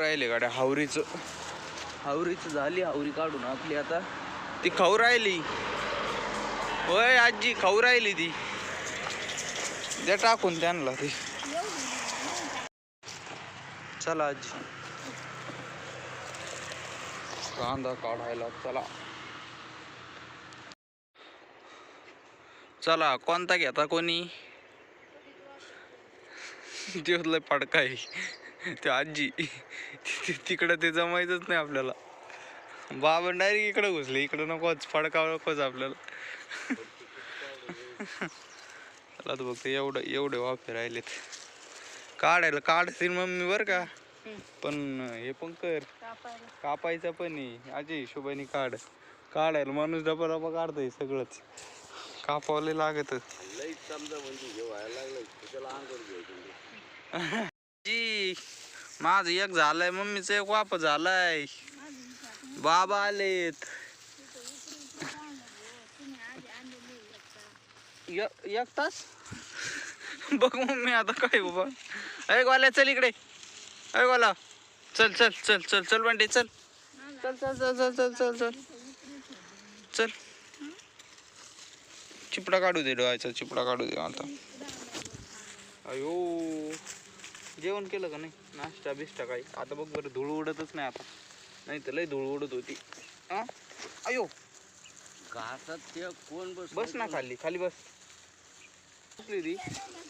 राहिले गाड्या हावरीचं. हावरीचं झाली हावरी काढून आपली आता. ती खाऊ राहिली. होय आजी खाऊ राहिली ती. द्या टाकून त्यांना ती. चला आजी. कांदा काढायला चला. चला कोणता घेता कोणी? दिवसला पडका आहे ते आजी. तिकडं ते जमायचंच नाही आपल्याला. बाबा डायरेक्ट इकडं घुसले. इकडं नकोच फडका नकोच आपल्याला. चला तर बघते एवढं एवढे वाफे राहिलेत. काढायला काढतील मम्मी बर का? पण हे पण कर. कापायचं पण आजी हिशोबाने काढ. काढायला माणूस डबा डबा काढतोय सगळंच. कापावले लागत. जी माझ एक झालंय मम्मीचं एक वाप झालाय. बाबा आलेत. य- एक तास? बघ मम्मी आता काय बाबा. अय गोल्या चल इकडे. अरे गोला चल चल चल चल चल बंडे चल. चल चल चल चल चल चल चल. चल. चिपडा काढू दे डोळ्याचा चिपडा काढू दे आता. अयो. जेवण केलं का नाही? नाश्ता बिस्टा काही. आता बघ बरं धूळ उडतच नाही आता. नाही तर लय धूळ उडत होती. हा? अयो! घासात ते कोण बस बस ना खाली खाली बस. बसली ती.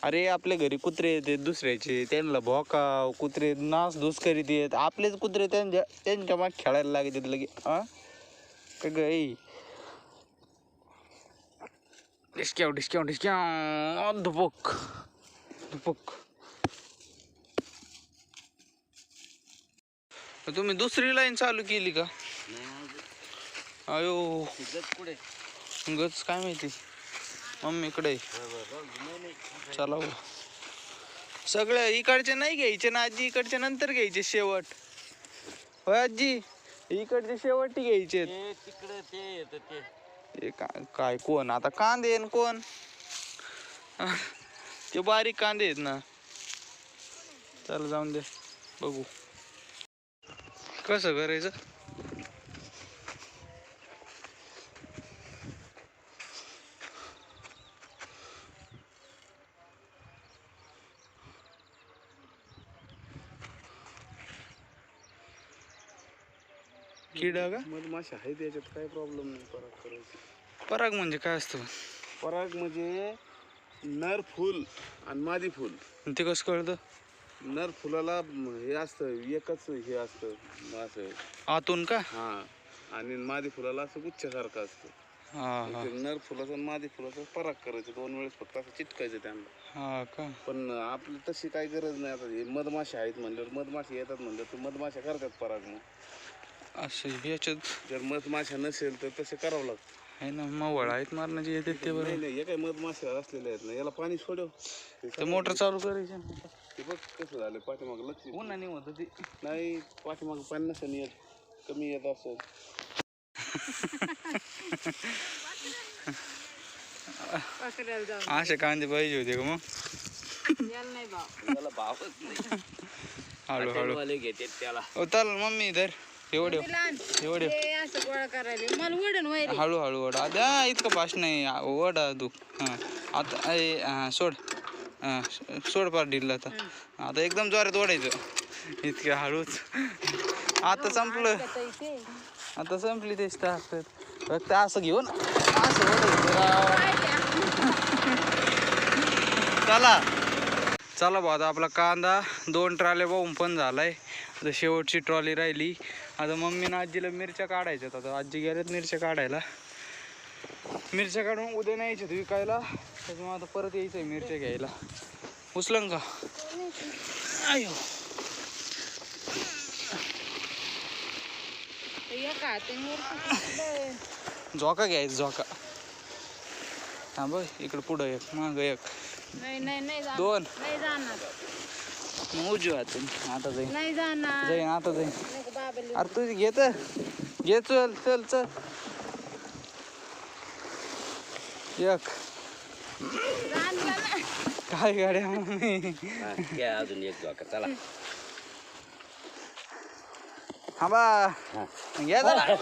अरे आपल्या घरी कुत्रे येते दुसऱ्याचे. त्यांना भोकाव कुत्रे नास धूस करीत येत आपलेच कुत्रे त्यांच्या त्यांच्या माग खेळायला लागत लगे. हा? काय ग डिस्क्याव डिस्क्याव डिस्क्याव. धुपक. धुपक. तुम्ही दुसरी लाईन चालू केली का? अयो. पुढे गच काय माहिती? मम्मीकडे चला हो. सगळ्या इकडचे नाही घ्यायचे ना आजी इकडचे नंतर घ्यायचे शेवट. होय आजी? इकडचे शेवटी घ्यायचे ते तिकडे ते येत ते. ते काय कोण? आता कांदे कोण? ते बारीक कांदे आहेत ना. चल जाऊन दे. बघू. कसं करायचं? किडा का? मधमाशा आहे त्याच्यात काय प्रॉब्लेम नाही पराग करायची. पराग म्हणजे काय असतं? पराग म्हणजे नर फुल आणि मादी फुल. ते कसं कळतं? नर फुलाला हे असतं एकच हे असतं असं आतून का? हा. आणि मादी फुलाला असं गुच्छासारखं असतं. हा हा. ते नर फुलाचं आणि मादी फुलाचं पराग करायचं दोन वेळेस फक्त असं चिटकायचं त्यांना. हा का? पण आपली तशी काही गरज नाही आता हे मधमाशा आहेत म्हणल्यावर मधमाशा येतात म्हणल्यावर ते मधमाशा करतात पराग मग. असं याच्यात? जर मधमाशा नसेल तर तसे करावं लागतं. आहे ना मवळ आहेत मारण्याचे येतात ते नाही बरं नाही हे काही मधमाशा असलेल्या आहेत ना याला पाणी सोडव. ते मोटर चालू करायचे. ना. ते बघ कसं झालं पाठीमाग लक्ष पुन्हा नाही होत ते नाही पाठीमाग पाणी नसेल येत कमी येत पकडायला जाऊ असे कांदे पाहिजे होते का मग? याला नाही भाव. त्याला भावच नाही. हळू हळू. वाले घेते त्याला. हो चाल मम्मी धर एवढे लहान एवढे ते असं गोळा करायला. मला वडण वैरे हळू हळू ओढ आता इतकं पास नाही. ओढा तू हां. आता ए, हां, सोड. हां सोड पार डिल्ला आता. आता एकदम जोरात ओढायचं. इतक्या हळूच. आता संपलं. आता संपली ते स्टाफ. फक्त असं घेऊन असं ओढायचं. राव. चला. चला भाऊ आता आपला कांदा दोन ट्रॉले वाहून पण झालाय. आता शेवटची ट्रॉली राहिली. आता मम्मीनं आजीला मिरच्या काढायच्यात. आता आजी गेल्यात मिरच्या काढायला. मिरच्या काढून उद्या न्यायच्या विकायला. त्याच्यामुळे आता परत यायचं आहे मिरच्या घ्यायला. उचलं का? मूर्ती झोका घ्यायचा झोका. हा बघ इकडं पुढं एक माग एक. नाही नाही नाही दोन. नाही मग उजव्या हातून आता जाईन. नाही जाईन आता जाईन. अरे तुझी घेत घे चल चल चल. एक. काय गाड्या मम्मी? घ्या अजून एक जोका चला. हा. बा घ्या जरा.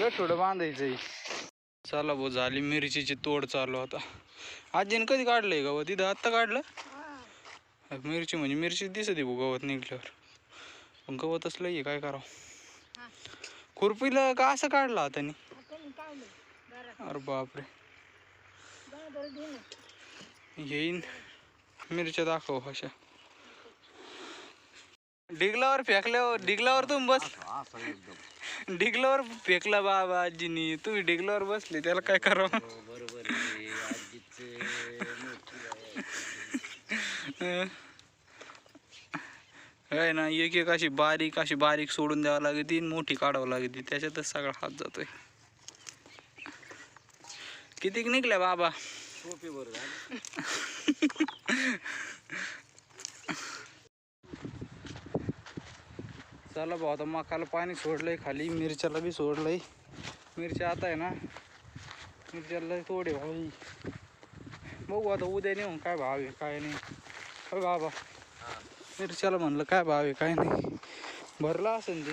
गठोडं बांधायचंय. चला भाऊ झाली मिरचीची तोड चालू आता. आजीने कधी काढलंय गवत तिथं आत्ता काढलं? मिरची म्हणजे मिरची दिसत आहे भाऊ गवत निघल्यावर. पण लई आहे, काय करावं? खुरपीला का असं काढलं आता अरे बापरे. येईन. मिरच्या दाखव अशा. डिगलावर फेकल्यावर डिगलावर तुम्ही बस. डिगलावर फेकला बाबा आजीनी. तुम्ही डिगलावर बसले त्याला काय करावं? बरोबर. काय ना एक एक अशी बारीक अशी बारीक सोडून द्यावं लागते मोठी काढावं लागते त्याच्यातच सगळा हात जातोय. कितीक निघल्या बाबा? चला भाऊ आता मकाला पाणी सोडलंय खाली. मिरच्याला बी सोडलंय. मिरच्या आता आहे ना मिरच्याला थोडे भाऊ. बघू आता उद्या नेऊन काय भाव आहे काय नाही. हो बाबा. मिरच्याला म्हणलं काय भाव आहे काय नाही. भरला असेल ते.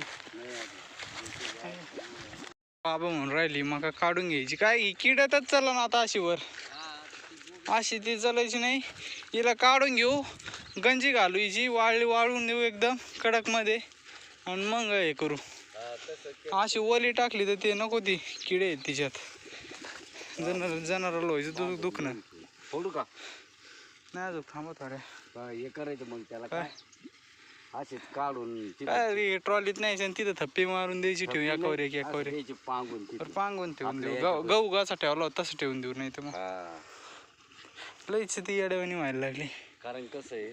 बाबा म्हणून राहिली मका काढून घ्यायची. काय ही किड्यातच चला ना आता अशी वर अशी ती चालायची नाही. हिला काढून घेऊ. गंजी घालू हिची वाळली वाळून देऊ एकदम कडकमध्ये. आणि मग हे करू. अशी ओली टाकली तर ते नको ती किडे आहेत तिच्यात. जनावर जनावराला व्हायचं तू दुखणं फोडू का? नाही अजून थांबा थोड्या. काय हे करायचं मग त्याला काय? असेच काढून तिथं काय रे ट्रॉलीत न्यायचं आणि तिथं थप्पी मारून द्यायची ठेवून फक्त एकावर एक एकावर असं एक द्यायची पांगून. पांगून ठेवून देऊ. गहू गहू कसा ठेवला होता तसं ठेवून देऊ नाही तर मग. हा. लईच ती येड्यावानी व्हायला लागली. कारण कसं आहे?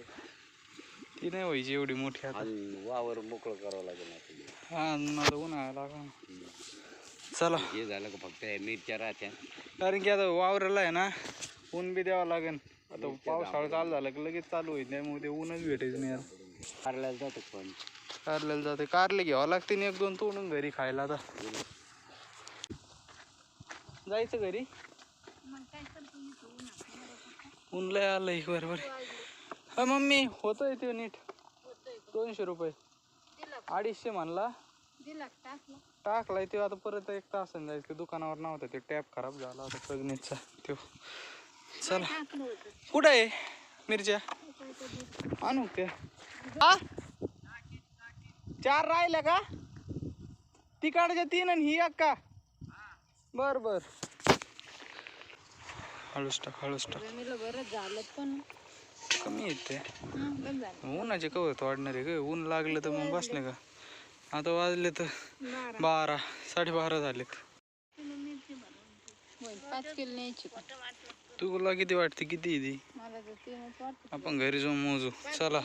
ती नाही व्हायची एवढी मोठी आता. आणि वावर मोकळं करावं लागेल आपल्याला हा मला उन्हाळा लागा चला. हे झालं का फक्त या मिरच्या राहत्या. कारण की आता वावराला आहे ना ऊन बी द्यावं लागेल. आता पावसाळा चालू झाला की लगेच चालू होईल त्यामुळे ते ऊनच भेटायचं नाही आता. कारल्याला जातो पण? कारल्याला जाते. कारले घ्यावं लागते आणि एक दोन तोडून घरी खायला आता. जायचं घरी? ऊन लय आलंय बरोबर हा मम्मी होतोय ते नीट? दोनशे रुपये. अडीचशे म्हणला. दिला टाकला टाकलाय ते आता परत एक तासाने जायचं. दुकानावर नव्हतं ते टॅप खराब झाला होता प्रग्नेटचा तो चला. कुठं आहे मिरच्या आणू हा? चार राहिल्या का? तिकडच्या तीन आणि ही एक का? बर बर. हळूच टाक हळूच टाक. जमिलं बरं झालं पण. कमी येते उन्हाचे कवत वाढणार आहे ग. ऊन लागलं तर मग बसले का? आता वाजले तर बारा. बारा साडेबारा झालेत. पाच किलो न्यायची. तुला किती वाटते? किती ती? मला तर तीनच वाटतं. आपण घरी जाऊन मोजू. चला.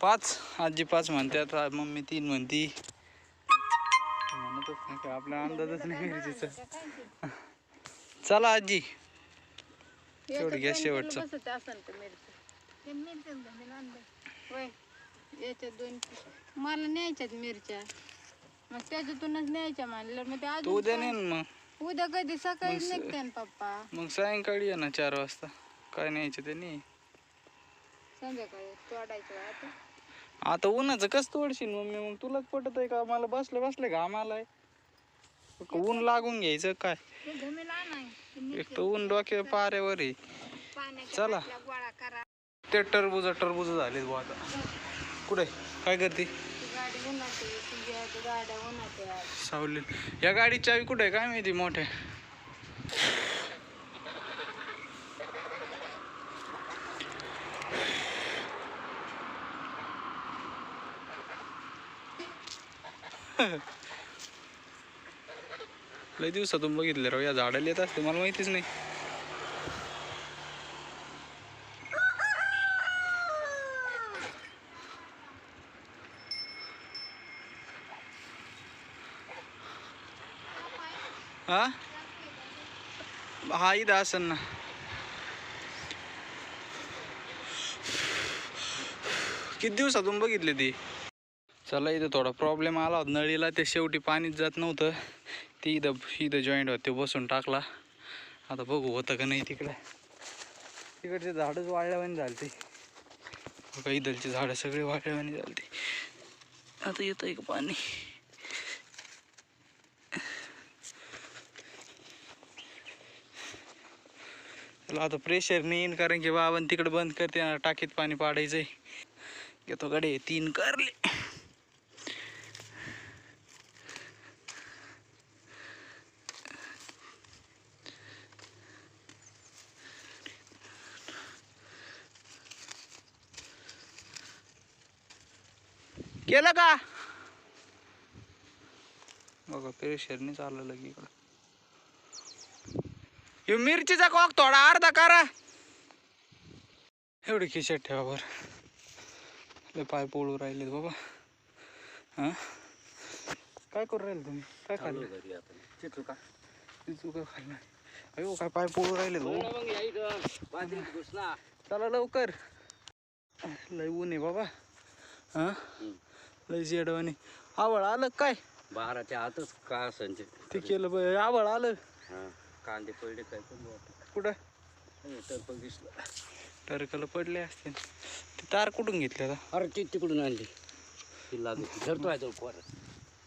पाच? आजी पाच म्हणते. आता मम्मी तीन म्हणती. म्हणतच नाही का? आपला अंदाजच नाही मिरचीचा चला आजी. तेवढी घ्या शेवटचं. मला न्यायच्यात मिरच्या. मग त्याच्यातूनच न्यायच्या म्हणलं मग ते उद्या? नेन मग. उद्या कधी सकाळीच निघते ना पप्पा. मग सायंकाळी ये ना चार वाजता. काय न्यायचं ते नाही. संध्याकाळी तोडायचं आता. आता उन्हाचं कस तोडशील मम्मी? मग तुलाच पटत आहे का? मला बसले बसले घाम आलाय. ऊन लागून घ्यायचं काय? घमेला एक तर ऊन डोक्या पाऱ्यावर आहे. पाण्याच्या चला. बाटल्या गोळा करा. ते टरबूज टरबूज झालेत बुवा आता. कुठे? काय करते? सावली या गाडीची चावी कुठे आहे? काय माहिती मोठे लय दिवसातून बघितले राव या झाडाला येत असते मला माहितीच नाही. हा? हा इथं असन ना. किती दिवसातून बघितले ती? चला इथं थोडा प्रॉब्लेम आला होता. नळीला ते शेवटी पाणीच जात नव्हतं. ती इथं इथं जॉईंट होते बसून टाकला. आता बघू होतं का नाही तिकडे. तिकडचे झाडच वाळल्यावानी झालते. बघा इथलचे झाडं सगळी वाळल्यावानी झालते. आता येतं आहे का पाणी? त्याला आता प्रेशर नेईन येईन कारण की बाबा तिकडं बंद करते ना टाकीत पाणी पाडायचंय. घेतो गडे तीन करले. केलं का? बघा प्रेशरने चाललं लगे इकडं ह्यो मिरचीचा कॉक थोडा अर्धा करा. एवढी खिशात ठेवा बर. लय पाय पोळू राहिले बाबा. हा? काय करू राहिले तुम्ही? काय खाल्लं? घरी आपण चित्र का? तू काय खाल्लं? अयो काय पाय पोळू राहिले चला लवकर. लय ऊन आहे बाबा. हा? लय जेडवानी आवळ आलं काय? बाराच्या आतच का असायचे ते केलं आवळ आलं. हा. कांदे पडले काय पण कुठं? तर पण दिसलं. टरकल पडले असते ते तार कुठून घेतले आता? अरे ती तिकडून आणली. ती लागली. धरतो आहे तो पोर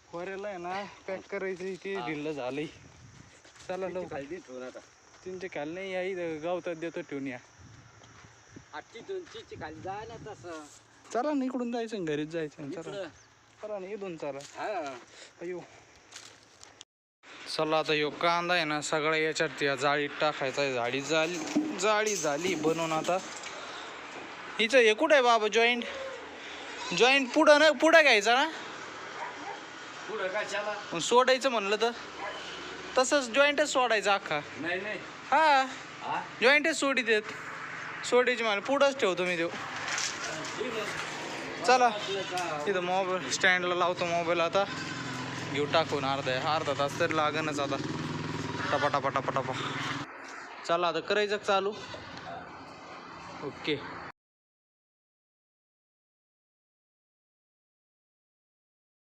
खोऱ्याला आहे ना पॅक करायचं ते? ढिल्लं झालंय. चला लवकर. खाली ठेवून आता. तुमच्या खाल नाही या इथं गावतात देतो ठेवून या. आजची दोन चिची खाली जाय ना तसं. चला ना इकडून जायचं आणि घरीच जायचं चला. इकडं. चला ना इथून चला. हा. अयो. चला आता ह्यो कांदा आहे ना सगळ्या याच्यात या जाळीत टाकायचा आहे. जाळी झाली जाळी झाली बनवून आता. हिचं हे कुठं आहे बाबा जॉईंट जॉईंट पुढं ना पुढं घ्यायचा ना? पुढं काय चला? पण सोडायचं म्हणलं तर? तसंच जॉईंटच सोडायचा अख्खा. नाही नाही. हा. हा? जॉईंटच सोडी देत सोडायची मला पुढंच ठेवतो मी देऊ. चला. इथं मोबाईल स्टँडला लावतो मोबाईल आता. घेऊ टाकून अर्धा अर्धा तास तरी लागणच आता. टपा टपा टपा टपा. चला आता करायचं चालू? ओके.